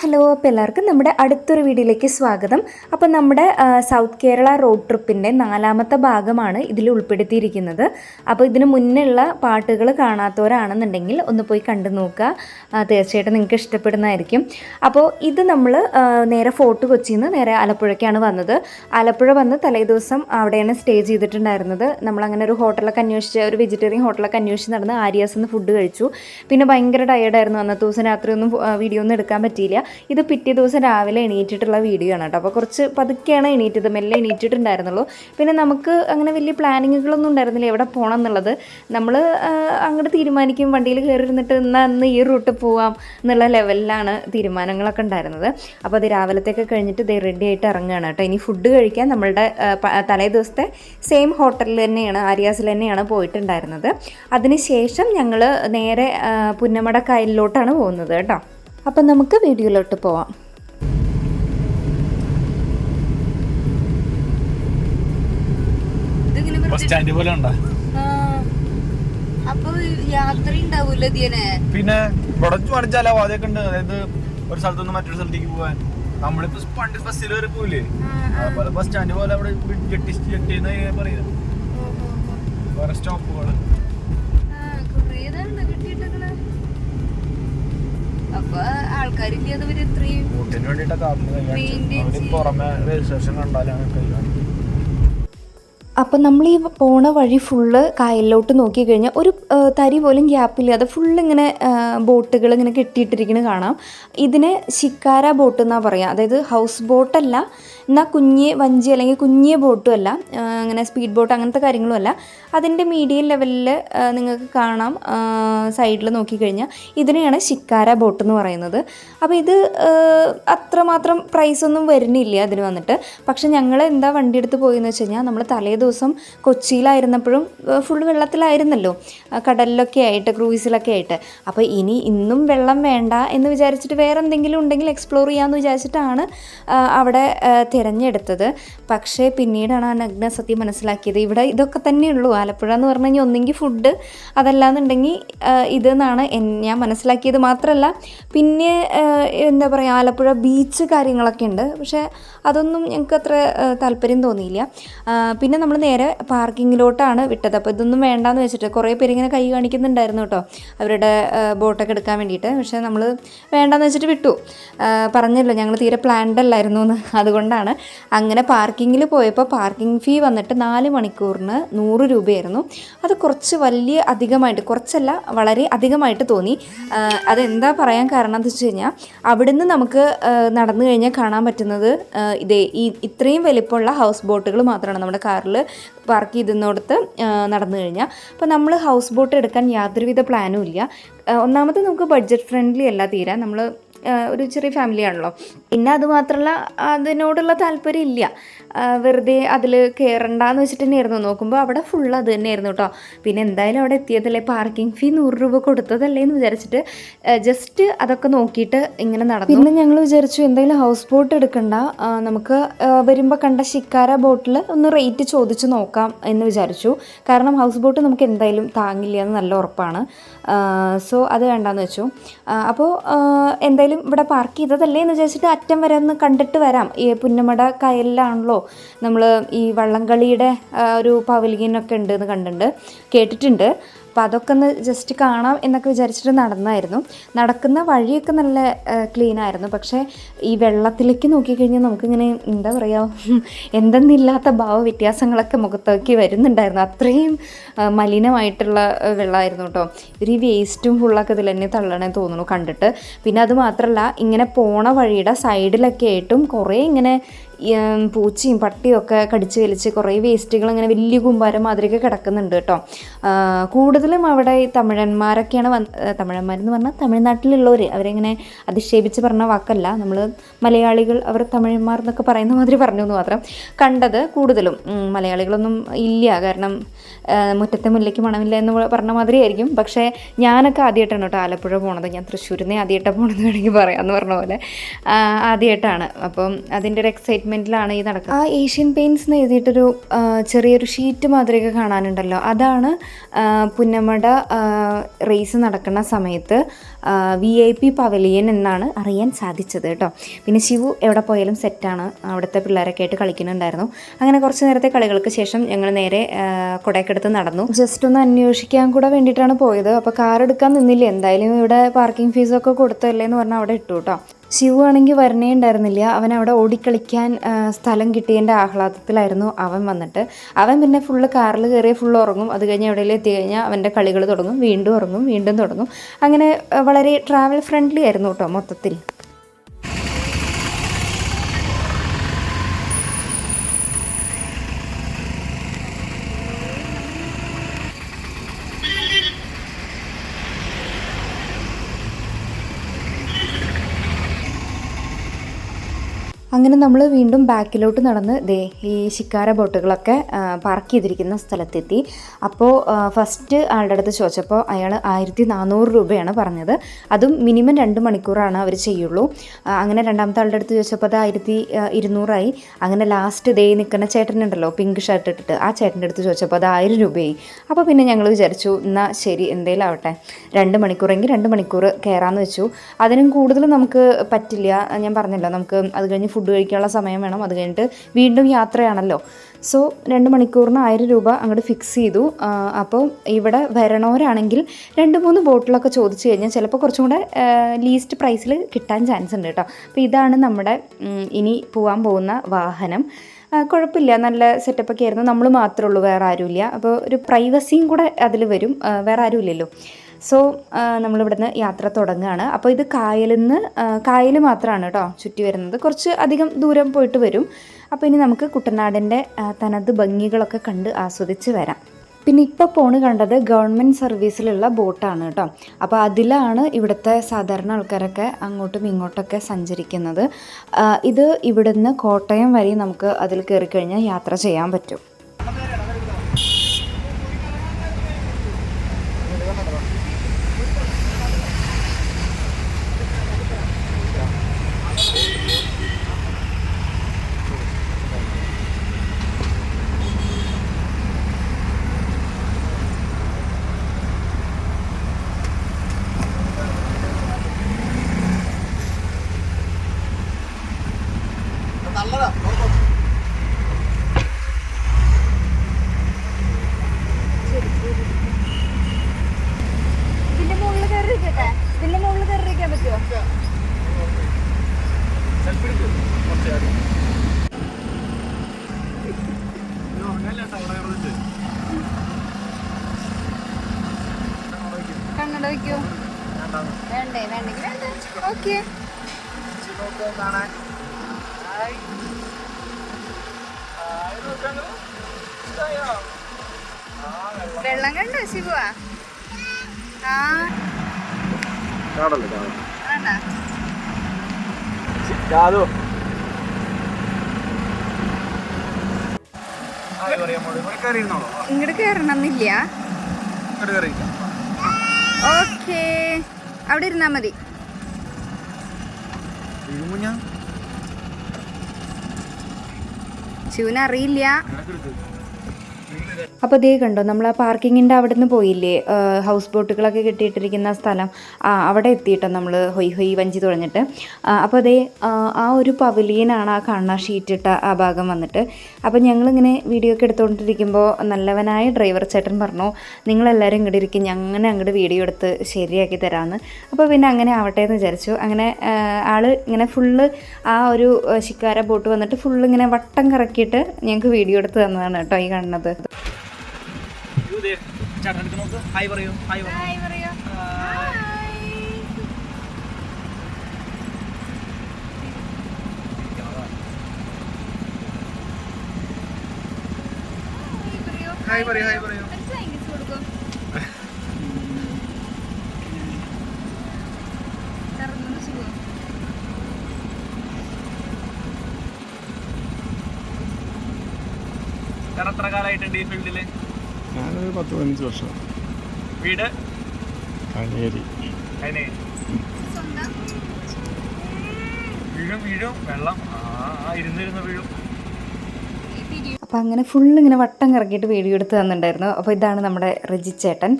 Hello അപ്പോൾ എല്ലാവർക്കും നമ്മുടെ അടുത്തൊരു വീഡിയോയിലേക്ക് സ്വാഗതം. അപ്പോൾ നമ്മുടെ സൗത്ത് കേരള റോഡ് ട്രിപ്പിന്റെ നാലാമത്തെ ഭാഗമാണ് ഇതിൽ ഉൾപ്പെടുത്തിയിരിക്കുന്നത്. അപ്പോൾ ഇതിന് മുന്നേ ഉള്ള പാട്ടുകൾ കാണാത്തവരാണെന്നുണ്ടെങ്കിൽ ഒന്ന് പോയി കണ്ടു നോക്കുക. തീർച്ചയായിട്ടും നിങ്ങൾക്ക് ഇഷ്ടപ്പെടുന്നതായിരിക്കും. അപ്പോൾ ഇത് നമ്മൾ നേരെ ഫോർട്ട് കൊച്ചിയിൽ നിന്ന് നേരെ ആലപ്പുഴയ്ക്കാണ് വന്നത്. ആലപ്പുഴ വന്ന് തലേദിവസം അവിടെയാണ് സ്റ്റേ ചെയ്തിട്ടുണ്ടായിരുന്നത്. നമ്മളങ്ങനെ ഒരു ഹോട്ടലൊക്കെ അന്വേഷിച്ച് ഒരു വെജിറ്റേറിയൻ ഹോട്ടലൊക്കെ അന്വേഷിച്ച് നടന്ന് ആര്യാസ് നിന്ന് ഫുഡ് കഴിച്ചു. പിന്നെ ഭയങ്കര ടയേർഡായിരുന്നു അന്നത്തെ ദിവസം രാത്രി ഒന്നും വീഡിയോ ഒന്നും എടുക്കാൻ പറ്റിയില്ല. ഇത് പിറ്റേ ദിവസം രാവിലെ എണീറ്റിട്ടുള്ള വീഡിയോ ആണ് കേട്ടോ. അപ്പോൾ കുറച്ച് പതുക്കെയാണ് എണീറ്റത്. മെല്ലെ എണീറ്റിട്ടുണ്ടായിരുന്നുള്ളൂ. പിന്നെ നമുക്ക് അങ്ങനെ വലിയ പ്ലാനിങ്ങുകളൊന്നും ഉണ്ടായിരുന്നില്ല. എവിടെ പോകണം എന്നുള്ളത്. നമ്മൾ അങ്ങോട്ട് തീരുമാനിക്കും. വണ്ടിയിൽ കയറി ഇരുന്നിട്ട് എന്നാൽ അന്ന് ഈ റൂട്ട് പോവാം എന്നുള്ള ലെവലിലാണ് തീരുമാനങ്ങളൊക്കെ ഉണ്ടായിരുന്നത്. അപ്പോൾ അത് രാവിലത്തേക്ക് കഴിഞ്ഞിട്ട് ഇത് റെഡി ആയിട്ട് ഇറങ്ങുകയാണ് കേട്ടോ. ഇനി ഫുഡ് കഴിക്കാൻ നമ്മളുടെ തലേ ദിവസത്തെ സെയിം ഹോട്ടലിൽ തന്നെയാണ് ആര്യാസിൽ തന്നെയാണ് പോയിട്ടുണ്ടായിരുന്നത്. അതിനുശേഷം ഞങ്ങൾ നേരെ പുന്നമട കായലിലോട്ടാണ് പോകുന്നത് കേട്ടോ. അപ്പം നമുക്ക് വീഡിയോയിലോട്ട് പോവാം. സ്റ്റാൻഡ് പോലെ ഉണ്ടാ. അപ്പൊ യാത്ര പിന്നെ ഇവിടെ വേണം അതൊക്കെ ഉണ്ട്. അതായത് ഒരു സ്ഥലത്ത് നിന്ന് മറ്റൊരു സ്ഥലത്തേക്ക് പോവാൻ. നമ്മളിപ്പോ പണ്ട് ബസ്സിൽ കയറി പോയില്ലേ? അതുപോലെ ബസ് സ്റ്റാൻഡ് പോലെ അവിടെ ജെട്ടി ജെട്ടി എന്ന് പറയാ. വേറെ സ്റ്റോപ്പുകൾ. അപ്പൊ ആൾക്കാരില്ല അതവര് ഇത്രയും പുറമെ രജിസ്ട്രേഷൻ കണ്ടാലാണ് കൈകാണിക്കുന്നത് അപ്പം നമ്മൾ ഈ പോണ വഴി ഫുള്ള് കായലിലോട്ട് നോക്കിക്കഴിഞ്ഞാൽ ഒരു തരി പോലും ഗ്യാപ്പില്ലാതെ ഫുള്ള് ഇങ്ങനെ ബോട്ടുകൾ ഇങ്ങനെ കെട്ടിയിട്ടിരിക്കുന്നത് കാണാം. ഇതിനെ ശിക്കാര ബോട്ട് എന്നാണ് പറയുക അതായത് ഹൗസ് ബോട്ടല്ല എന്നാൽ കുഞ്ഞ് വഞ്ചി അല്ലെങ്കിൽ കുഞ്ഞിയ ബോട്ടും അല്ല അങ്ങനെ സ്പീഡ് ബോട്ട് അങ്ങനത്തെ കാര്യങ്ങളും അല്ല. അതിന്റെ മീഡിയം ലെവലിൽ നിങ്ങൾക്ക് കാണാം സൈഡിൽ നോക്കിക്കഴിഞ്ഞാൽ ഇതിനെയാണ് ശിക്കാര ബോട്ട് എന്ന് പറയുന്നത്. അപ്പോൾ ഇത് അത്രമാത്രം പ്രൈസൊന്നും വരുന്നില്ല അതിന് വന്നിട്ട്. പക്ഷേ ഞങ്ങൾ എന്താ വണ്ടി എടുത്ത് പോയെന്ന് വെച്ച് കഴിഞ്ഞാൽ നമ്മൾ തലേ ദിവസം കൊച്ചിയിലായിരുന്നപ്പോഴും ഫുൾ വെള്ളത്തിലായിരുന്നല്ലോ. കടലിലൊക്കെ ആയിട്ട് ക്രൂയിസിലൊക്കെ ആയിട്ട്. അപ്പോൾ ഇനി ഇന്നും വെള്ളം വേണ്ട എന്ന് വിചാരിച്ചിട്ട് വേറെ എന്തെങ്കിലും ഉണ്ടെങ്കിൽ എക്സ്പ്ലോർ ചെയ്യാമെന്ന് വിചാരിച്ചിട്ടാണ് അവിടെ തിരഞ്ഞെടുത്തത്. പക്ഷേ പിന്നീടാണ് ആ നഗ്ന സത്യം മനസ്സിലാക്കിയത്. ഇവിടെ ഇതൊക്കെ തന്നെയുള്ളൂ. ആലപ്പുഴ എന്ന് പറഞ്ഞു കഴിഞ്ഞാൽ ഒന്നെങ്കിൽ ഫുഡ് അതല്ലാന്നുണ്ടെങ്കിൽ ഇതെന്നാണ് ഞാൻ മനസ്സിലാക്കിയത് മാത്രമല്ല പിന്നെ എന്താ പറയുക ആലപ്പുഴ ബീച്ച് കാര്യങ്ങളൊക്കെ ഉണ്ട്. പക്ഷേ അതൊന്നും ഞങ്ങൾക്ക് അത്ര താല്പര്യം തോന്നിയില്ല. പിന്നെ നമ്മൾ നേരെ പാർക്കിങ്ങിലോട്ടാണ് വിട്ടത്. അപ്പോൾ ഇതൊന്നും വേണ്ടാന്ന് വെച്ചിട്ട് കുറേ പേര് ഇങ്ങനെ കൈ കാണിക്കുന്നുണ്ടായിരുന്നു കേട്ടോ അവരുടെ ബോട്ടൊക്കെ എടുക്കാൻ വേണ്ടിയിട്ട്. പക്ഷേ നമ്മൾ വേണ്ടാന്ന് വെച്ചിട്ട് വിട്ടു. പറഞ്ഞല്ലോ ഞങ്ങൾ തീരെ പ്ലാൻഡ് അല്ലായിരുന്നു എന്ന്. അതുകൊണ്ടാണ് അങ്ങനെ പാർക്കിങ്ങിൽ പോയപ്പോൾ പാർക്കിംഗ് ഫീ വന്നിട്ട് നാല് മണിക്കൂറിന് നൂറ് രൂപയായിരുന്നു. അത് കുറച്ച് വലിയ അധികമായിട്ട് കുറച്ചല്ല വളരെ അധികമായിട്ട് തോന്നി. അതെന്താ പറയാൻ കാരണം എന്ന് വെച്ച് കഴിഞ്ഞാൽ അവിടുന്ന് നമുക്ക് നടന്നു കഴിഞ്ഞാൽ കാണാൻ പറ്റുന്നത് ഇതേ ഈ ഇത്രയും വലിപ്പമുള്ള ഹൗസ് ബോട്ടുകൾ മാത്രമാണ്. നമ്മുടെ കാറിൽ പാർക്ക് ചെയ്തെന്നോടത്ത് നടന്നു കഴിഞ്ഞാൽ അപ്പോൾ നമ്മൾ ഹൗസ് ബോട്ട് എടുക്കാൻ യാതൊരുവിധ പ്ലാനും ഇല്ല. ഒന്നാമത് നമുക്ക് ബഡ്ജറ്റ് ഫ്രണ്ട്ലി അല്ല തീരാ. നമ്മൾ ഒരു ചെറിയ ഫാമിലിയാണല്ലോ പിന്നെ അത് മാത്രമല്ല അതിനോടുള്ള താല്പര്യം ഇല്ല. വെറുതെ അതിൽ കയറണ്ടെന്ന് വെച്ചിട്ട് തന്നെയായിരുന്നു. നോക്കുമ്പോൾ അവിടെ ഫുൾ അത് തന്നെയായിരുന്നു കേട്ടോ പിന്നെ എന്തായാലും അവിടെ എത്തിയതല്ലേ? പാർക്കിംഗ് ഫീ നൂറ് രൂപ കൊടുത്തതല്ലേ എന്ന് വിചാരിച്ചിട്ട് ജസ്റ്റ് അതൊക്കെ നോക്കിയിട്ട് ഇങ്ങനെ നടന്നു. പിന്നെ ഞങ്ങൾ വിചാരിച്ചു എന്തായാലും ഹൗസ് ബോട്ട് എടുക്കണ്ട. നമുക്ക് വരുമ്പോൾ കണ്ട ശിക്കാര ബോട്ടിൽ ഒന്ന് റേറ്റ് ചോദിച്ച് നോക്കാം എന്ന് വിചാരിച്ചു. കാരണം ഹൗസ് ബോട്ട് നമുക്ക് എന്തായാലും താങ്ങില്ല എന്ന് നല്ല ഉറപ്പാണ്. സോ അത് വേണ്ടാന്ന് വെച്ചു. അപ്പോൾ എന്തായാലും ഇവിടെ പാർക്ക് ചെയ്തതല്ലേ എന്ന് വിചാരിച്ചിട്ട് അറ്റം വരെ ഒന്ന് കണ്ടിട്ട് വരാം. ഈ പുന്നമട കായലിലാണല്ലോ നമ്മൾ ഈ വള്ളംകളിയുടെ ഒരു പവലിയനൊക്കെ ഉണ്ട് എന്ന് കണ്ടിട്ടുണ്ട് കേട്ടിട്ടുണ്ട്. അപ്പോൾ അതൊക്കെ ഒന്ന് ജസ്റ്റ് കാണാം എന്നൊക്കെ വിചാരിച്ചിട്ട് നടന്നായിരുന്നു. നടക്കുന്ന വഴിയൊക്കെ നല്ല ക്ലീൻ ആയിരുന്നു. പക്ഷേ ഈ വെള്ളത്തിലേക്ക് നോക്കിക്കഴിഞ്ഞാൽ നമുക്കിങ്ങനെ എന്താ പറയുക എന്തെന്നില്ലാത്ത ഭാവ വ്യത്യാസങ്ങളൊക്കെ മുഖത്തേക്ക് വരുന്നുണ്ടായിരുന്നു. അത്രയും മലിനമായിട്ടുള്ള വെള്ളമായിരുന്നു കേട്ടോ. ഒരു വേസ്റ്റും ഫുള്ളൊക്കെ ഇതിൽ തന്നെ തള്ളണേ തോന്നുന്നു കണ്ടിട്ട്. പിന്നെ അത് മാത്രമല്ല ഇങ്ങനെ പോണ വഴിയുടെ സൈഡിലൊക്കെ ആയിട്ടും കുറേ ഇങ്ങനെ പൂച്ചയും പട്ടിയും ഒക്കെ കടിച്ച് വലിച്ച് കുറേ വേസ്റ്റുകൾ അങ്ങനെ വലിയ കുമ്പാരം മാതിരിയൊക്കെ കിടക്കുന്നുണ്ട് കേട്ടോ. കൂടുതലും അവിടെ ഈ തമിഴന്മാരൊക്കെയാണ് വന്ന് തമിഴന്മാരെന്ന് പറഞ്ഞാൽ തമിഴ്നാട്ടിലുള്ളവർ അവരെങ്ങനെ അധിക്ഷേപിച്ച് പറഞ്ഞ വാക്കല്ല. നമ്മൾ മലയാളികൾ അവർ തമിഴന്മാർ എന്നൊക്കെ പറയുന്ന മാതിരി പറഞ്ഞു എന്ന് മാത്രം കണ്ടത് കൂടുതലും. മലയാളികളൊന്നും ഇല്ല. കാരണം മുറ്റത്തെ മുല്ലയ്ക്ക് മണമില്ല എന്ന് പറഞ്ഞ മാതിരി ആയിരിക്കും. പക്ഷേ ഞാനൊക്കെ ആദ്യമായിട്ടാണ് കേട്ടോ ആലപ്പുഴ പോണത്. ഞാൻ തൃശ്ശൂരിൽ നിന്ന് ആദ്യമായിട്ടാണ് പോകണമെന്ന് വേണമെങ്കിൽ പറയാം എന്ന് പറഞ്ഞ പോലെ. ആദ്യമായിട്ടാണ് അപ്പം അതിന്റെ ഒരു എക്സൈറ്റ്മെന്റ് സെഗ്മെന്റിലാണ് ഈ നടക്കുന്നത്. ആ ഏഷ്യൻ പെയിൻസ് എന്ന് എഴുതിയിട്ടൊരു ചെറിയൊരു ഷീറ്റ് മാതിരിയൊക്കെ കാണാനുണ്ടല്ലോ. അതാണ് പുന്നമട റേസ് നടക്കുന്ന സമയത്ത് വി ഐ പി പവലിയൻ എന്നാണ് അറിയാൻ സാധിച്ചത് കേട്ടോ. പിന്നെ ശിവു എവിടെ പോയാലും സെറ്റാണ് അവിടുത്തെ പിള്ളേരൊക്കെ ആയിട്ട് കളിക്കുന്നുണ്ടായിരുന്നു. അങ്ങനെ കുറച്ച് നേരത്തെ കളികൾക്ക് ശേഷം ഞങ്ങൾ നേരെ കൊടക്കെടുത്ത് നടന്നു. ജസ്റ്റ് ഒന്ന് അന്വേഷിക്കാൻ കൂടെ വേണ്ടിയിട്ടാണ് പോയത്. അപ്പോൾ കാർ എടുക്കാൻ നിന്നില്ല? എന്തായാലും ഇവിടെ പാർക്കിംഗ് ഫീസൊക്കെ കൊടുത്തല്ലേ എന്ന് പറഞ്ഞാൽ അവിടെ ഇട്ടു കേട്ടോ. ശിവു ആണെങ്കിൽ വരണേ ഉണ്ടായിരുന്നില്ല. അവൻ അവിടെ ഓടിക്കളിക്കാൻ സ്ഥലം കിട്ടിയതിന്റെ ആഹ്ലാദത്തിലായിരുന്നു അവൻ വന്നിട്ട്. അവൻ പിന്നെ ഫുള്ള് കാറിൽ കയറി ഫുൾ ഉറങ്ങും. അത് കഴിഞ്ഞ് എവിടെയെങ്കിലും എത്തി കഴിഞ്ഞാൽ അവന്റെ കളികൾ തുടങ്ങും. വീണ്ടും ഉറങ്ങും വീണ്ടും തുടങ്ങും. അങ്ങനെ വളരെ ട്രാവൽ ഫ്രണ്ട്ലി ആയിരുന്നു കേട്ടോ മൊത്തത്തിൽ. അങ്ങനെ നമ്മൾ വീണ്ടും ബാക്കിലോട്ട് നടന്ന് ദേ ഈ ശിക്കാര ബോട്ടുകളൊക്കെ പാർക്ക് ചെയ്തിരിക്കുന്ന സ്ഥലത്തെത്തി. അപ്പോൾ ഫസ്റ്റ് ആളുടെ അടുത്ത് ചോദിച്ചപ്പോൾ അയാൾ ആയിരത്തി നാനൂറ് രൂപയാണ് പറഞ്ഞത്. അതും മിനിമം രണ്ട് മണിക്കൂറാണ് അവർ ചെയ്യുള്ളൂ. അങ്ങനെ രണ്ടാമത്തെ ആളുടെ അടുത്ത് ചോദിച്ചപ്പോൾ അത് ആയിരത്തി ഇരുന്നൂറായി. അങ്ങനെ ലാസ്റ്റ് ദേ നിൽക്കുന്ന ചേട്ടനുണ്ടല്ലോ പിങ്ക് ഷർട്ട് ഇട്ടിട്ട്. ആ ചേട്ടന്റെ അടുത്ത് ചോദിച്ചപ്പോൾ അത് ആയിരം രൂപയായി. അപ്പോൾ പിന്നെ ഞങ്ങൾ വിചാരിച്ചു എന്നാൽ ശരി എന്തേലും ആവട്ടെ. രണ്ട് മണിക്കൂറെങ്കിൽ രണ്ട് മണിക്കൂർ കയറാമെന്ന് വെച്ചു. അതിനും കൂടുതൽ നമുക്ക് പറ്റില്ല. ഞാൻ പറഞ്ഞല്ലോ നമുക്ക് അത് കഴിഞ്ഞ് ഫുഡ് കഴിക്കാനുള്ള സമയം വേണം. അത് കഴിഞ്ഞിട്ട് വീണ്ടും യാത്രയാണല്ലോ. സോ രണ്ട് മണിക്കൂറിന് ആയിരം രൂപ അങ്ങോട്ട് ഫിക്സ് ചെയ്തു. അപ്പോൾ ഇവിടെ വരണവരാണെങ്കിൽ രണ്ട് മൂന്ന് ബോട്ടിലൊക്കെ ചോദിച്ചു കഴിഞ്ഞാൽ ചിലപ്പോൾ കുറച്ചും കൂടെ ലീസ്റ്റ് പ്രൈസിൽ കിട്ടാൻ ചാൻസ് ഉണ്ട് കേട്ടോ. അപ്പോൾ ഇതാണ് നമ്മുടെ ഇനി പോകാൻ പോകുന്ന വാഹനം. കുഴപ്പമില്ല. നല്ല സെറ്റപ്പൊക്കെ ആയിരുന്നു. നമ്മൾ മാത്രമേ ഉള്ളൂ. വേറെ ആരുമില്ല. അപ്പോൾ ഒരു പ്രൈവസിയും കൂടെ അതിൽ വരും. വേറെ ആരുമില്ലല്ലോ. സോ നമ്മളിവിടുന്ന് യാത്ര തുടങ്ങുകയാണ് അപ്പോൾ ഇത് കായലിൽ നിന്ന് കായൽ മാത്രമാണ് കേട്ടോ ചുറ്റി വരുന്നത്. കുറച്ച് അധികം ദൂരം പോയിട്ട് വരും. അപ്പോൾ ഇനി നമുക്ക് കുട്ടനാടിന്റെ തനത് ഭംഗികളൊക്കെ കണ്ട് ആസ്വദിച്ച് വരാം. പിന്നെ ഇപ്പോൾ പോണ് കണ്ടത് ഗവൺമെന്റ് സർവീസിലുള്ള ബോട്ടാണ് കേട്ടോ അപ്പോൾ അതിലാണ് ഇവിടുത്തെ സാധാരണ ആൾക്കാരൊക്കെ അങ്ങോട്ടും ഇങ്ങോട്ടൊക്കെ സഞ്ചരിക്കുന്നത്. ഇത് ഇവിടുന്ന് കോട്ടയം വരെ നമുക്ക് അതിൽ കയറി കഴിഞ്ഞാൽ യാത്ര ചെയ്യാൻ പറ്റും. 안 가라. വേണ്ട ജാതു. ഇങ്ങോട്ട് കയറണമെന്നില്ല. ഓക്കേ. അവിടെ ഇരുന്നാ മതി. വീഴുമ്പോ അപ്പോൾ ദേ കണ്ടോ നമ്മൾ ആ പാർക്കിങ്ങിന്റെ അവിടെ നിന്ന് പോയില്ലേ ഹൗസ് ബോട്ടുകളൊക്കെ കെട്ടിയിട്ടിരിക്കുന്ന സ്ഥലം. അവിടെ എത്തിയിട്ടോ നമ്മൾ ഹൊയ് ഹൊയ് വഞ്ചി തുഴഞ്ഞിട്ട്. അപ്പോൾ അതേ ആ ഒരു പവലിയനാണ് ആ കാണുന്ന ഷീറ്റിട്ട ആ ഭാഗം വന്നിട്ട്. അപ്പോൾ ഞങ്ങളിങ്ങനെ വീഡിയോ ഒക്കെ എടുത്തുകൊണ്ടിരിക്കുമ്പോൾ നല്ലവനായ ഡ്രൈവർ ചേട്ടൻ പറഞ്ഞു നിങ്ങളെല്ലാവരും ഇങ്ങോട്ട് ഇരിക്കും ഞങ്ങൾ അങ്ങോട്ട് വീഡിയോ എടുത്ത് ശരിയാക്കി തരാമെന്ന് അപ്പോൾ പിന്നെ അങ്ങനെ ആവട്ടെ എന്ന് വിചാരിച്ചു. അങ്ങനെ ആൾ ഇങ്ങനെ ഫുള്ള് ആ ഒരു ശിക്കാര ബോട്ട് വന്നിട്ട് ഫുള്ള് ഇങ്ങനെ വട്ടം കറക്കിയിട്ട് ഞങ്ങൾക്ക് വീഡിയോ എടുത്ത് തന്നതാണ് കേട്ടോ ഈ കാണുന്നത്. ദേ, ചേട്ടൻ എടുത്ത് നോക്ക്. ഹായ് പറയൂ. ഹായ് പറയൂ. ഹായ് പറയൂ. ഹായ് പറയൂ. ചേട്ടൻ എത്ര കാലമായിട്ടുണ്ട് ഈ ഫീൽഡിൽ? ഞാനൊരു പത്ത് പതിനഞ്ച് വർഷം. വീട്? കനേരി. വീഴും വീഴും. വെള്ളം. ആ ഇരുന്നിരുന്ന വീഴും. അപ്പോൾ അങ്ങനെ ഫുള്ള് ഇങ്ങനെ വട്ടം കറക്കിയിട്ട് വീഡിയോ എടുത്ത് തന്നിട്ടുണ്ടായിരുന്നു. അപ്പോൾ ഇതാണ് നമ്മുടെ റിജി ചേട്ടൻ.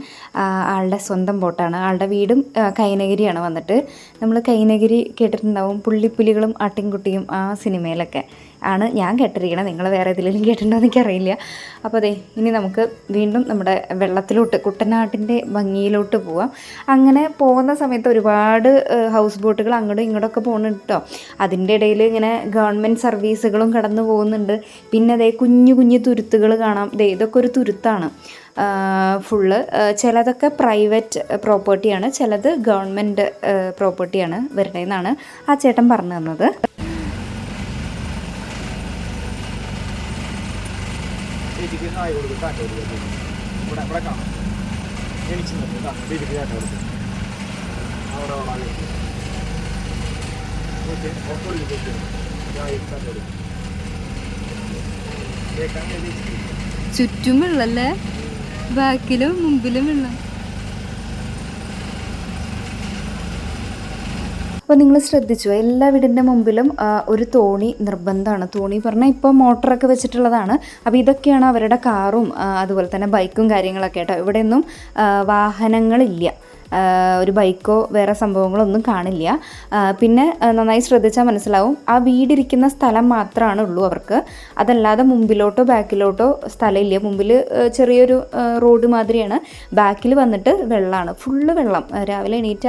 ആളുടെ സ്വന്തം ബോട്ടാണ്. ആളുടെ വീടും കൈനഗിരിയാണ് വന്നിട്ട്. നമ്മൾ കൈനഗിരി കേട്ടിട്ടുണ്ടാവും പുള്ളിപ്പുലികളും ആട്ടിൻകുട്ടിയും ആ സിനിമയിലൊക്കെ. ആണ് ഞാൻ കേട്ടിരിക്കണം നിങ്ങൾ വേറെ ഏതെങ്കിലും കേട്ടിട്ടുണ്ടോ എനിക്കറിയില്ല. അപ്പോൾ അതെ ഇനി നമുക്ക് വീണ്ടും നമ്മുടെ വെള്ളത്തിലോട്ട് കുട്ടനാട്ടിന്റെ ഭംഗിയിലോട്ട് പോവാം. അങ്ങനെ പോകുന്ന സമയത്ത് ഒരുപാട് ഹൗസ് ബോട്ടുകൾ അങ്ങോട്ടും ഇങ്ങോട്ടൊക്കെ പോകുന്നുണ്ട് കേട്ടോ. അതിന്റെ ഇടയിൽ ഇങ്ങനെ ഗവൺമെന്റ് സർവീസുകളും കടന്നു പോകുന്നുണ്ട്. പിന്നെ അതേ കുഞ്ഞു കുഞ്ഞു തുരുത്തുകൾ കാണാം. ദേ ഇതൊക്കെ ഒരു തുരുത്താണ്. ഫുള്ള് ചിലതൊക്കെ പ്രൈവറ്റ് പ്രോപ്പർട്ടിയാണ് ചിലത് ഗവൺമെന്റ് പ്രോപ്പർട്ടിയാണ് വരുന്നതെന്നാണ് ആ ചേട്ടൻ പറഞ്ഞു തന്നത്. നായ കൊടുക്കും കാറ്റ് ഇവിടെ ഇവിടെ കാണാം. എനിക്ക് ചേച്ചിക്ക് കാറ്റ് കൊടുക്കും അവിടെ അവിടെ ഓക്കെ ഓട്ടോയിൽ കാറ്റ് കൊടുക്കും ചുറ്റും ബാക്കിലും മുമ്പിലും വെള്ളം അപ്പോൾ നിങ്ങൾ ശ്രദ്ധിച്ചു? എല്ലാ വീടിന്റെ മുമ്പിലും ഒരു തോണി നിർബന്ധമാണ്. തോണി പറഞ്ഞാൽ ഇപ്പോൾ മോട്ടറൊക്കെ വെച്ചിട്ടുള്ളതാണ്. അപ്പോൾ ഇതൊക്കെയാണ് അവരുടെ കാറും അതുപോലെ തന്നെ ബൈക്കും കാര്യങ്ങളൊക്കെ കേട്ടോ ഇവിടെയൊന്നും വാഹനങ്ങളില്ല. ഒരു ബൈക്കോ വേറെ സംഭവങ്ങളോ ഒന്നും കാണില്ല പിന്നെ നന്നായി ശ്രദ്ധിച്ചാൽ മനസ്സിലാവും. ആ വീടിരിക്കുന്ന സ്ഥലം മാത്രമാണ് ഉള്ളൂ അവർക്ക്. അതല്ലാതെ മുമ്പിലോട്ടോ ബാക്കിലോട്ടോ സ്ഥലമില്ല. മുമ്പിൽ ചെറിയൊരു റോഡ് മാതിരിയാണ്. ബാക്കിൽ വന്നിട്ട് വെള്ളമാണ് ഫുള്ള് വെള്ളം. രാവിലെ എണീറ്റ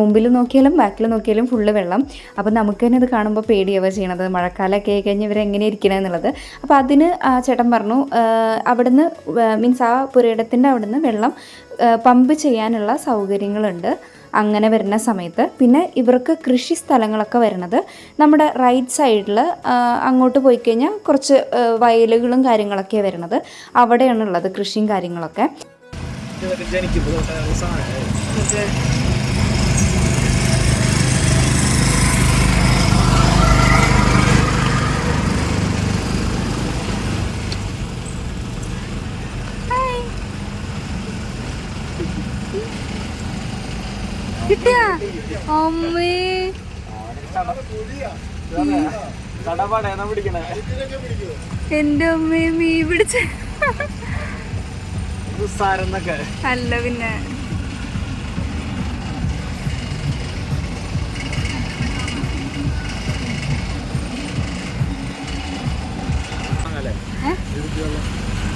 മുമ്പിൽ നോക്കിയാലും ബാക്കിൽ നോക്കിയാലും ഫുള്ള് വെള്ളം. അപ്പോൾ നമുക്ക് തന്നെ ഇത് കാണുമ്പോൾ പേടിയാവുക ചെയ്യണത്. മഴക്കാലമൊക്കെ ആയി കഴിഞ്ഞ് ഇവരെങ്ങനെ ഇരിക്കണേ എന്നുള്ളത്. അപ്പോൾ അതിന് ചേട്ടൻ പറഞ്ഞു അവിടുന്ന് മീൻസ് ആ പുരയിടത്തിന്റെ അവിടുന്ന് വെള്ളം പമ്പ് ചെയ്യാനുള്ള സൗകര്യങ്ങളുണ്ട് അങ്ങനെ വരുന്ന സമയത്ത്. പിന്നെ ഇവർക്ക് കൃഷി സ്ഥലങ്ങളൊക്കെ വരുന്നത് നമ്മുടെ റൈറ്റ് സൈഡിൽ അങ്ങോട്ട് പോയി കഴിഞ്ഞാൽ കുറച്ച് വയലുകളും കാര്യങ്ങളൊക്കെ വരുന്നത്. അവിടെയാണുള്ളത് കൃഷിയും കാര്യങ്ങളൊക്കെ. കിട്ടിയ? അമ്മേ. എന്റെ അമ്മേ മീ പിടിച്ച. അല്ല പിന്നെ.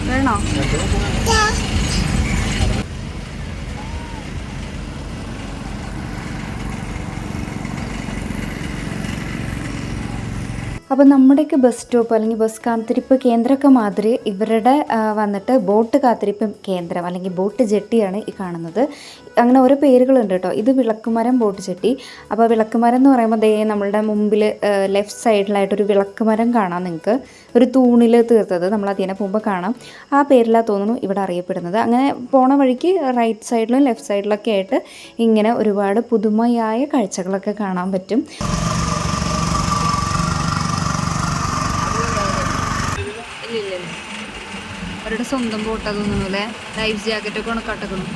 വേണോ? അപ്പോൾ നമ്മുടെയൊക്കെ ബസ് സ്റ്റോപ്പ് അല്ലെങ്കിൽ ബസ് കാത്തിരിപ്പ് കേന്ദ്രമൊക്കെ മാതിരി ഇവരുടെ വന്നിട്ട് ബോട്ട് കാത്തിരിപ്പ് കേന്ദ്രം അല്ലെങ്കിൽ ബോട്ട് ജെട്ടിയാണ് ഈ കാണുന്നത്. അങ്ങനെ ഓരോ പേരുകളുണ്ട് കേട്ടോ. ഇത് വിളക്കുമരം ബോട്ട് ജെട്ടി. അപ്പോൾ വിളക്കുമരം എന്ന് പറയുമ്പോൾ ദേ നമ്മളുടെ മുമ്പിൽ ലെഫ്റ്റ് സൈഡിലായിട്ടൊരു വിളക്കുമരം കാണാം നിങ്ങൾക്ക് ഒരു തൂണിൽ തീർത്തത് നമ്മൾ അതിനെ പോകുമ്പോൾ കാണാം. ആ പേരിലാ തോന്നുന്നു ഇവിടെ അറിയപ്പെടുന്നത്. അങ്ങനെ പോണ വഴിക്ക് റൈറ്റ് സൈഡിലും ലെഫ്റ്റ് സൈഡിലൊക്കെ ആയിട്ട് ഇങ്ങനെ ഒരുപാട് പുതുമയായ കാഴ്ചകളൊക്കെ കാണാൻ പറ്റും ഇല്ല ഇല്ല ഇല്ല അവരുടെ സ്വന്തം ബോട്ടാ തോന്നുന്നു അല്ലേ? ലൈഫ് ജാക്കറ്റ് ഒക്കെ ഉണക്കാട്ടക്കണം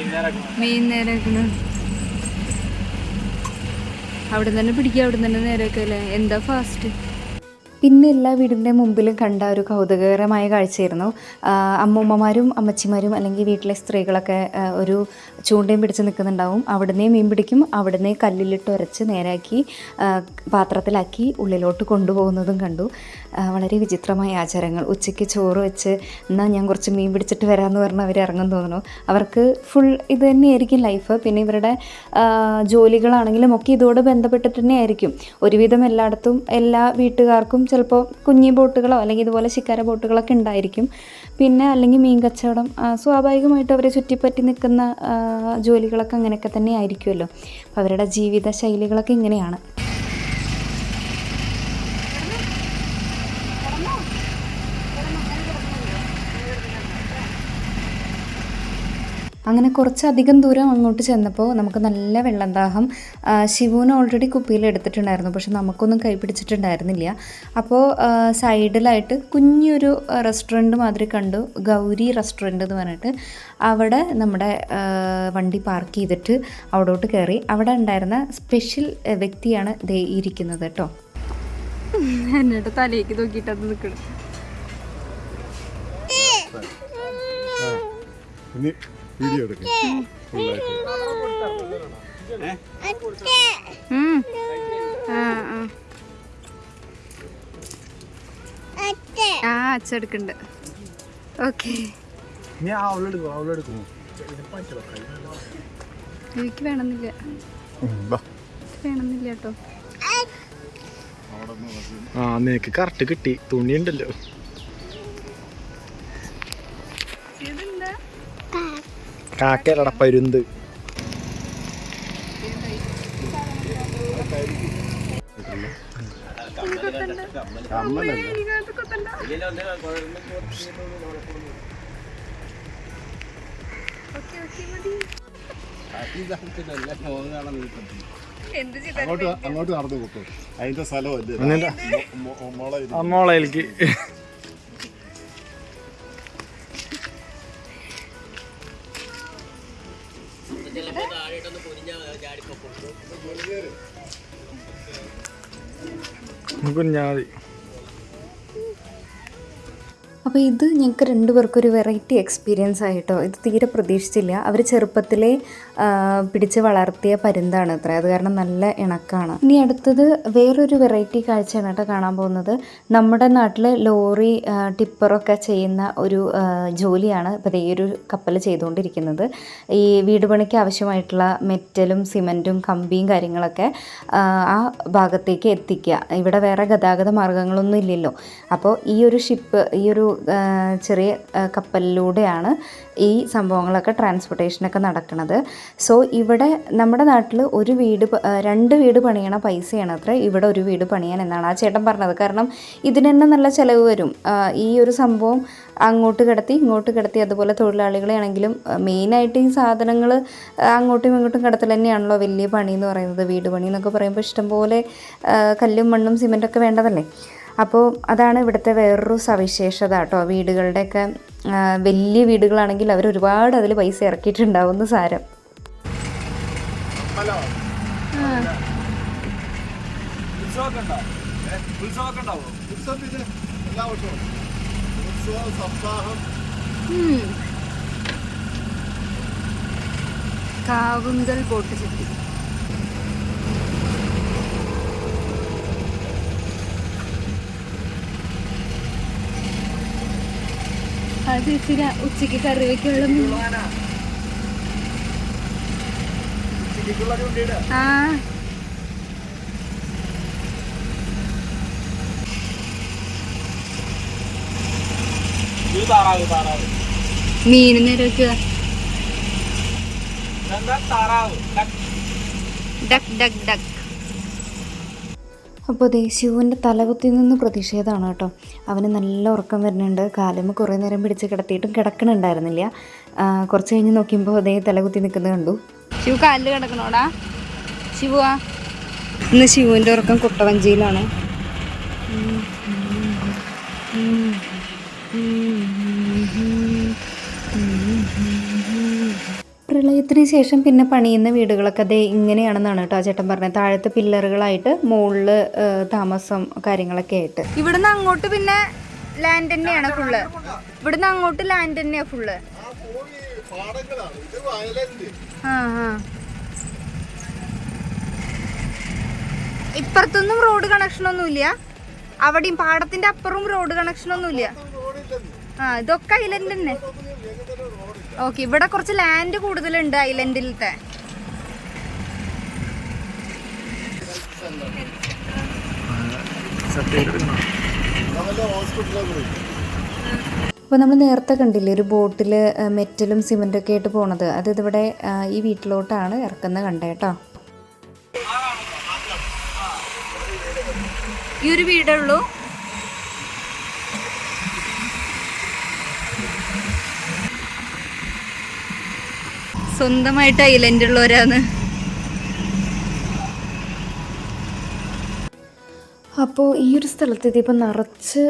ഇന്നിറക്കണം മീൻ നേരെ അവിടെ തന്നെ പിടിക്കുക അവിടെ തന്നെ നേരെയൊക്കെ അല്ലേ? എന്താ ഫാസ്റ്റ് പിന്നെ എല്ലാ വീടിന്റെ മുമ്പിലും കണ്ട ഒരു കൗതുകകരമായ കാഴ്ചയായിരുന്നു. അമ്മൂമ്മമാരും അമ്മച്ചിമാരും അല്ലെങ്കിൽ വീട്ടിലെ സ്ത്രീകളൊക്കെ ഒരു ചൂണ്ടയും പിടിച്ച് നിൽക്കുന്നുണ്ടാവും. അവിടുന്ന് മീൻ പിടിക്കും. അവിടുന്ന് കല്ലിലിട്ട് ഉരച്ച് നേരാക്കി പാത്രത്തിലാക്കി ഉള്ളിലോട്ട് കൊണ്ടുപോകുന്നതും കണ്ടു. വളരെ വിചിത്രമായ ആചാരങ്ങൾ. ഉച്ചയ്ക്ക് ചോറ് വെച്ച് എന്നാൽ ഞാൻ കുറച്ച് മീൻ പിടിച്ചിട്ട് വരാമെന്ന് പറഞ്ഞ് അവർ ഇറങ്ങും തോന്നുന്നു. അവർക്ക് ഫുൾ ഇത് തന്നെയായിരിക്കും ലൈഫ് പിന്നെ ഇവരുടെ ജോലികളാണെങ്കിലും ഒക്കെ ഇതോട് ബന്ധപ്പെട്ടിട്ട് തന്നെ ആയിരിക്കും ഒരുവിധം എല്ലായിടത്തും എല്ലാ വീട്ടുകാർക്കും ചിലപ്പോൾ കുഞ്ഞി ബോട്ടുകളോ അല്ലെങ്കിൽ ഇതുപോലെ ശിക്കാര ബോട്ടുകളൊക്കെ ഉണ്ടായിരിക്കും. പിന്നെ അല്ലെങ്കിൽ മീൻ കച്ചവടം സ്വാഭാവികമായിട്ടും അവരെ ചുറ്റിപ്പറ്റി നിൽക്കുന്ന ജോലികളൊക്കെ അങ്ങനെയൊക്കെ തന്നെ ആയിരിക്കുമല്ലോ അവരുടെ ജീവിത ശൈലികളൊക്കെ ഇങ്ങനെയാണ്. അങ്ങനെ കുറച്ചധികം ദൂരം അങ്ങോട്ട് ചെന്നപ്പോൾ നമുക്ക് നല്ല വെള്ളം ദാഹം ശിവുവിന് ഓൾറെഡി കുപ്പിയിൽ എടുത്തിട്ടുണ്ടായിരുന്നു പക്ഷെ നമുക്കൊന്നും കൈ പിടിച്ചിട്ടുണ്ടായിരുന്നില്ല അപ്പോൾ സൈഡിലായിട്ട് കുഞ്ഞൊരു റെസ്റ്റോറന്റ് മാതിരി കണ്ടു ഗൗരി റെസ്റ്റോറന്റ് എന്ന് പറഞ്ഞിട്ട്. അവിടെ നമ്മുടെ വണ്ടി പാർക്ക് ചെയ്തിട്ട് അവിടോട്ട് കയറി. അവിടെ ഉണ്ടായിരുന്ന സ്പെഷ്യൽ വ്യക്തിയാണ് ദേ ഇരിക്കുന്നത് കേട്ടോ. എന്നിട്ട് തലേക്ക് നോക്കിയിട്ട് അത് നിൽക്കണം. വീഡിയോ എടുക്കും. ആ ഓക്കെ. എനിക്ക് വേണമെന്നില്ല. വേണമെന്നില്ല കേട്ടോ. ആ നിനക്ക് കറക്റ്റ് കിട്ടി. തുണി കാക്കലട പരുന്ത് അങ്ങോട്ട് അങ്ങോട്ട് നടന്നു കൊടുത്തു അതിന്റെ മോളെ മോളയിലേക്ക് കുഞ്ഞാതി അപ്പോൾ ഇത് ഞങ്ങൾക്ക് രണ്ടുപേർക്കും ഒരു വെറൈറ്റി എക്സ്പീരിയൻസ് ആയിട്ടോ? ഇത് തീരെ പ്രതീക്ഷിച്ചില്ല. അവർ ചെറുപ്പത്തിലേ പിടിച്ച് വളർത്തിയ പരുന്താണ് അത്ര അത് കാരണം നല്ല ഇണക്കാണ്. ഇനി അടുത്തത് വേറൊരു വെറൈറ്റി കാഴ്ചയാണ് കേട്ടോ കാണാൻ പോകുന്നത്. നമ്മുടെ നാട്ടിൽ ലോറി ടിപ്പറൊക്കെ ചെയ്യുന്ന ഒരു ജോലിയാണ് ഇപ്പോൾ ഈ ഒരു കപ്പൽ ചെയ്തുകൊണ്ടിരിക്കുന്നത്. ഈ വീട് പണിക്ക് ആവശ്യമായിട്ടുള്ള മെറ്റലും സിമന്റും കമ്പിയും കാര്യങ്ങളൊക്കെ ആ, ഭാഗത്തേക്ക് എത്തിക്കുക. ഇവിടെ വേറെ ഗതാഗത മാർഗങ്ങളൊന്നും ഇല്ലല്ലോ. അപ്പോൾ ഈ ഒരു ഷിപ്പ് ഈ ഒരു ചെറിയ കപ്പലിലൂടെയാണ് ഈ സംഭവങ്ങളൊക്കെ ട്രാൻസ്പോർട്ടേഷനൊക്കെ നടക്കുന്നത്. സോ ഇവിടെ നമ്മുടെ നാട്ടിൽ ഒരു വീട് രണ്ട് വീട് പണിയണ പൈസയാണ് അത്ര. ഇവിടെ ഒരു വീട് പണിയാൻ എന്നാണ് ആ ചേട്ടൻ പറഞ്ഞത്. കാരണം ഇതിന് തന്നെ നല്ല ചിലവ് വരും. ഈ ഒരു സംഭവം അങ്ങോട്ട് കിടത്തി ഇങ്ങോട്ട് കിടത്തി അതുപോലെ തൊഴിലാളികളെ ആണെങ്കിലും മെയിനായിട്ട് ഈ സാധനങ്ങൾ അങ്ങോട്ടും ഇങ്ങോട്ടും കിടത്തൽ തന്നെയാണല്ലോ വലിയ പണി എന്ന് പറയുന്നത്. വീട് പണി എന്നൊക്കെ പറയുമ്പോൾ ഇഷ്ടംപോലെ കല്ലും മണ്ണും സിമെന്റൊക്കെ വേണ്ടതല്ലേ? അപ്പോൾ അതാണ് ഇവിടുത്തെ വേറൊരു സവിശേഷത കേട്ടോ. വീടുകളുടെയൊക്കെ വലിയ വീടുകളാണെങ്കിൽ അവർ ഒരുപാട് അതിൽ പൈസ ഇറക്കിയിട്ടുണ്ടാവുമെന്ന് സാരം. കാവുങ്കൽ ബോട്ട് ചുറ്റി. ആ ചേച്ചി ഉച്ചയ്ക്ക് കറി വെക്കുള്ള ആ. ഇത് താറാവ് ഡക് ഡക് നേരെ അപ്പോൾ ദേ ശിവന്റെ തലകുത്തി നിന്ന് പ്രതിഷേധമാണ് കേട്ടോ. അവന് നല്ല ഉറക്കം വരുന്നുണ്ട്. കാലം കുറേ നേരം പിടിച്ച് കിടത്തിയിട്ടും കിടക്കണുണ്ടായിരുന്നില്ല. കുറച്ച് കഴിഞ്ഞ് നോക്കിയപ്പോൾ അതേ തലകുത്തി നിൽക്കുന്നത് കണ്ടു. ശിവ കാലിൽ കിടക്കണോടാ? ശിവുവാ ഇന്ന് ശിവുവിന്റെ ഉറക്കം കുട്ടവഞ്ചിയിലാണ്. പ്രളയത്തിന് ശേഷം പിന്നെ പണിയുന്ന വീടുകളൊക്കെ അതേ ഇങ്ങനെയാണെന്നാണ് കേട്ടോ ചേട്ടൻ പറഞ്ഞത്. താഴത്തെ പില്ലറുകളായിട്ട് മുകളിൽ താമസം കാര്യങ്ങളൊക്കെ ആയിട്ട്. ഇവിടുന്ന് അങ്ങോട്ട് പിന്നെ ലാൻഡ് തന്നെയാണ് ഫുള്ള് ഇവിടുന്ന് അങ്ങോട്ട് ലാൻഡ് തന്നെയാ ഫുള്ള് പാടങ്ങളാണ്. ഇത് വയലന്റ്. ആ ആ. ഇപ്പുറത്തൊന്നും റോഡ് കണക്ഷൻ ഒന്നുമില്ല. അവിടെയും പാടത്തിന്റെ അപ്പുറവും റോഡ് കണക്ഷൻ ഒന്നുമില്ല. ആ ഇതൊക്കെ ഐലൻഡ് തന്നെ. ഓക്കെ ഇവിടെ കുറച്ച് ലാൻഡ് കൂടുതലുണ്ട് ഐലൻഡിലത്തെ അപ്പോൾ നമ്മൾ നേരത്തെ കണ്ടില്ലേ ഒരു ബോട്ടിൽ മെറ്റലും സിമെന്റൊക്കെ ആയിട്ട് പോണത്. അത് ഇതിവിടെ ഈ വീട്ടിലോട്ടാണ് ഇറക്കുന്ന കണ്ടേട്ടോ ഈ ഒരു വീടേ ഉള്ളൂ. സ്വന്തമായിട്ട് ഐലൻഡ് ഉള്ളവരാണ്. അപ്പോൾ ഈ ഒരു സ്ഥലത്ത് ഇതിപ്പോൾ നിറച്ച്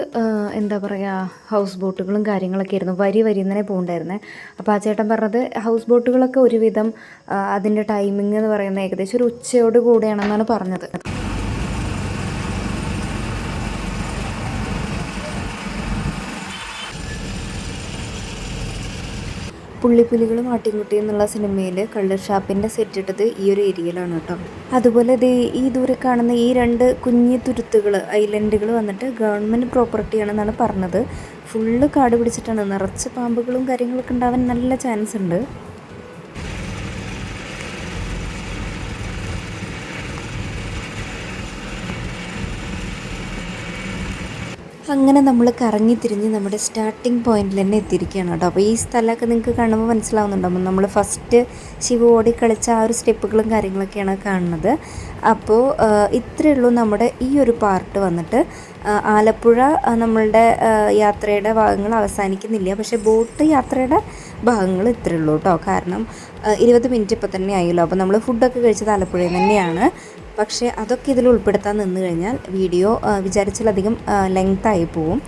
എന്താ പറയുക ഹൗസ് ബോട്ടുകളും കാര്യങ്ങളൊക്കെ ആയിരുന്നു. വരി വരി തന്നെ പോകണ്ടായിരുന്നെ അപ്പോൾ ആ ചേട്ടൻ പറഞ്ഞത് ഹൗസ് ബോട്ടുകളൊക്കെ ഒരുവിധം അതിന്റെ ടൈമിംഗ് എന്ന് പറയുന്നത് ഏകദേശം ഒരു ഉച്ചയോട് കൂടെയാണെന്നാണ് പറഞ്ഞത്. പുള്ളിപ്പുലികളും ആട്ടിൻകുട്ടി എന്നുള്ള സിനിമയിൽ കള്ളർ ഷാപ്പിന്റെ സെറ്റ് ഇട്ടത് ഈ ഒരു ഏരിയയിലാണ് കേട്ടോ. അതുപോലെ ഇത് ഈ ദൂരെ കാണുന്ന ഈ രണ്ട് കുഞ്ഞു തുരുത്തുകൾ ഐലൻഡുകൾ വന്നിട്ട് ഗവൺമെന്റ് പ്രോപ്പർട്ടിയാണെന്നാണ് പറഞ്ഞത്. ഫുള്ള് കാട് പിടിച്ചിട്ടാണ്. നിറച്ച് പാമ്പുകളും കാര്യങ്ങളൊക്കെ ഉണ്ടാവാൻ നല്ല ചാൻസ് ഉണ്ട്. അങ്ങനെ നമ്മൾ കറങ്ങി തിരിഞ്ഞ് നമ്മുടെ സ്റ്റാർട്ടിംഗ് പോയിന്റിൽ തന്നെ എത്തിയിരിക്കുകയാണ് കേട്ടോ. അപ്പോൾ ഈ സ്ഥലമൊക്കെ നിങ്ങൾക്ക് കാണുമ്പോൾ മനസ്സിലാവുന്നുണ്ടാവും നമ്മൾ ഫസ്റ്റ് ശിവ ഓടി കളിച്ച ആ ഒരു സ്റ്റെപ്പുകളും കാര്യങ്ങളൊക്കെയാണ് കാണുന്നത്. അപ്പോൾ ഇത്രയേ ഉള്ളൂ നമ്മുടെ ഈ ഒരു പാർട്ട് വന്നിട്ട്. ആലപ്പുഴ നമ്മളുടെ യാത്രയുടെ ഭാഗങ്ങൾ അവസാനിക്കുന്നില്ല. പക്ഷേ ബോട്ട് യാത്രയുടെ ഭാഗങ്ങൾ ഇത്രയേ ഉള്ളൂ കേട്ടോ. കാരണം ഇരുപത് മിനിറ്റ് ഇപ്പോൾ തന്നെ ആയല്ലോ. അപ്പോൾ നമ്മൾ ഫുഡൊക്കെ കഴിച്ചത് ആലപ്പുഴയിൽ തന്നെയാണ്. പക്ഷേ അതൊക്കെ ഇതിൽ ഉൾപ്പെടുത്താൻ നിന്ന് കഴിഞ്ഞാൽ വീഡിയോ വിചാരിച്ചാലധികം ലെങ്ത് ആയി പോവും.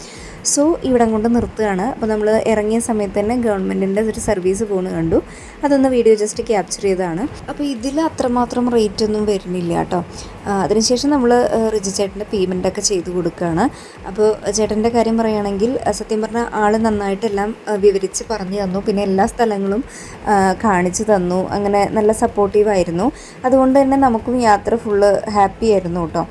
സോ ഇവിടം കൊണ്ട് നിർത്തുകയാണ്. അപ്പോൾ നമ്മൾ ഇറങ്ങിയ സമയത്ത് തന്നെ ഗവൺമെന്റിന്റെ ഒരു സർവീസ് പോകുന്ന കണ്ടു. അതൊന്ന് വീഡിയോ ജസ്റ്റ് ക്യാപ്ചർ ചെയ്തതാണ്. അപ്പോൾ ഇതിൽ അത്രമാത്രം റേറ്റ് ഒന്നും വരുന്നില്ല കേട്ടോ. അതിനുശേഷം നമ്മൾ റിജി ചേട്ടന്റെ പേയ്മെന്റ് ഒക്കെ ചെയ്ത് കൊടുക്കുകയാണ്. അപ്പോൾ ചേട്ടന്റെ കാര്യം പറയുകയാണെങ്കിൽ സത്യം പറഞ്ഞാൽ ആൾ നന്നായിട്ടെല്ലാം വിവരിച്ച് പറഞ്ഞു തന്നു. പിന്നെ എല്ലാ സ്ഥലങ്ങളും കാണിച്ചു തന്നു. അങ്ങനെ നല്ല സപ്പോർട്ടീവായിരുന്നു അതുകൊണ്ട് തന്നെ നമുക്കും യാത്ര ഫുള്ള് ഹാപ്പി ആയിരുന്നു കേട്ടോ.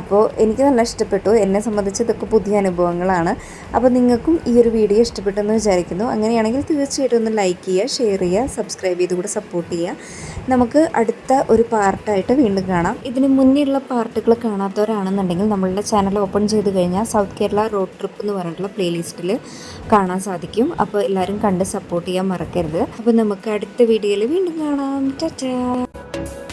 അപ്പോൾ എനിക്ക് നല്ല ഇഷ്ടപ്പെട്ടു. എന്നെ സംബന്ധിച്ച് ഇതൊക്കെ പുതിയ അനുഭവങ്ങളാണ്. അപ്പോൾ നിങ്ങൾക്കും ഈ ഒരു വീഡിയോ ഇഷ്ടപ്പെട്ടെന്ന് വിചാരിക്കുന്നു. അങ്ങനെയാണെങ്കിൽ തീർച്ചയായിട്ടും ഒന്ന് ലൈക്ക് ചെയ്യുക ഷെയർ ചെയ്യുക സബ്സ്ക്രൈബ് ചെയ്ത് കൂടെ സപ്പോർട്ട് ചെയ്യുക. നമുക്ക് അടുത്ത ഒരു പാർട്ടായിട്ട് വീണ്ടും കാണാം. ഇതിന് മുന്നേയുള്ള പാർട്ടുകൾ കാണാത്തവരാണെന്നുണ്ടെങ്കിൽ നമ്മളുടെ ചാനൽ ഓപ്പൺ ചെയ്ത് കഴിഞ്ഞാൽ സൗത്ത് കേരള റോഡ് ട്രിപ്പ് എന്ന് പറഞ്ഞിട്ടുള്ള പ്ലേലിസ്റ്റിൽ കാണാൻ സാധിക്കും. അപ്പോൾ എല്ലാവരും കണ്ട് സപ്പോർട്ട് ചെയ്യാൻ മറക്കരുത്. അപ്പോൾ നമുക്ക് അടുത്ത വീഡിയോയിൽ വീണ്ടും കാണാം. ടാറ്റാ